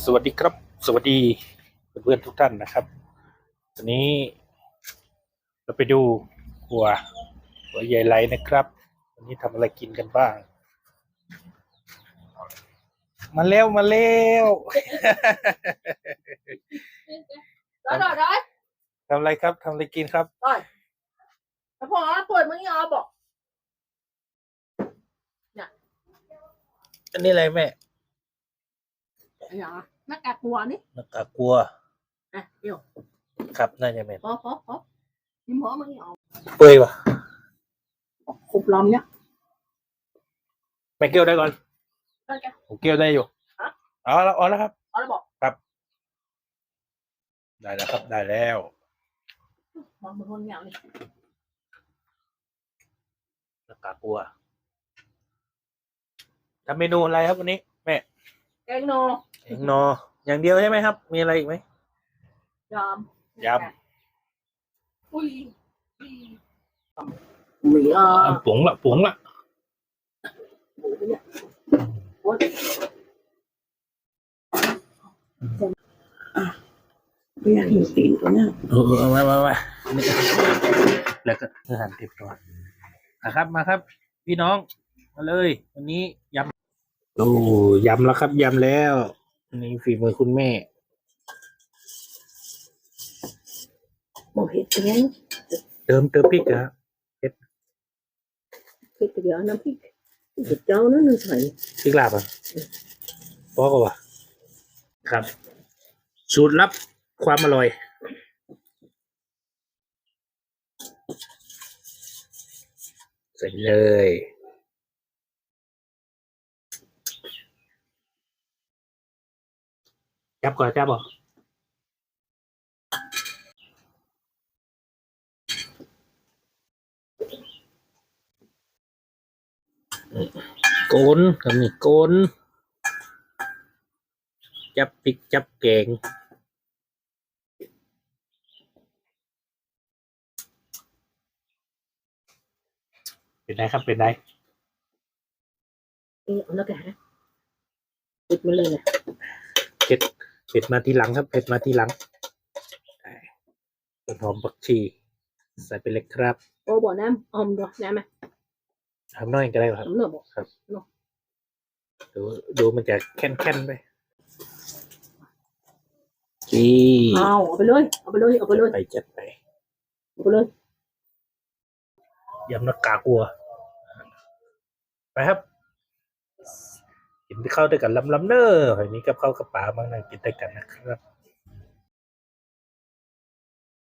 สวัสดีครับ สวัสดีเพื่อนๆทุกท่านนะครับวันนี้เราไปดูหัวหัวใหญ่ไรนะครับวันนี้ทำอะไรกินกันบ้าง มาเร็วมาเร็ว Rồi rồi rồi, ทำอะไรครับทำอะไรกินครับ rồi. Nó phò nó tuổi mới nhỏ bỏ. อันนี้อะไรแม่ Nhỏ, nó cà cua đi. หน้ากากกัว À, hiểu. ครับน่าจะแม่ Khó khó khó. Nhưng mỡ mới nhỏ. เปื่อยวะ Khục lòng nhá. แม่เกี่ยวได้ก่อน Đây kìa. ผมเกี่ยวได้อยู่ฮะ เอาแล้วเอาแล้วครับ Đó là bỏ. ได้แล้วครับได้แล้ว Bỏ một con nhỏ đi. หน้ากากกัวทำเมนูอะไรครับวันนี้แม่ Canh nô. เองนอ อย่างเดียวใช่ไหมครับ มีอะไรอีกไหม Dầm. Dầm. Ui. Mì ờ. ผงละผงละ Ôi. Bây giờ hình tỉ của nó. เออเอามามามานี่แล้วก็อาหารเต็มตัวนะครับมาครับ พี่น้องมาเลย วันนี้ยำ โอ้ยำแล้วครับยำแล้วอันนี่ฝีมือคุณแม่ Một hết cái เติมเติมพริกอะ cái cái đó nó thích. Cái cho nó nó phải พริกลาบอะพอก็วะครับ สูตรลับความอร่อยใส่เลย จับก่อนจับบ่โกนทำนี่โกนจับพริกจับแกงเป็นไรครับเป็นไร Ê, nó cả Thịt mới lên này เผ็ด เผ็ดมาทีหลังครับเผ็ดมาทีหลังได้ต้นหอมผักชี ใส่ไปเลยครับ ô bỏ nam ôm rồi nam à ทำน้อยก็ได้ครับ ấm nửa bộ ดูดูมันจะแค้นๆไปจีเอาเอาไปเลยเอาไปเลยเอาไปเลยไปจัดไปเอาไปเลยยำนักกากวัว ไปครับ กินข้าวด้วยกันลำลำๆเนอร์หอยนี้กับข้าวกับปลาบางนั่งกินด้วยกันนะครับ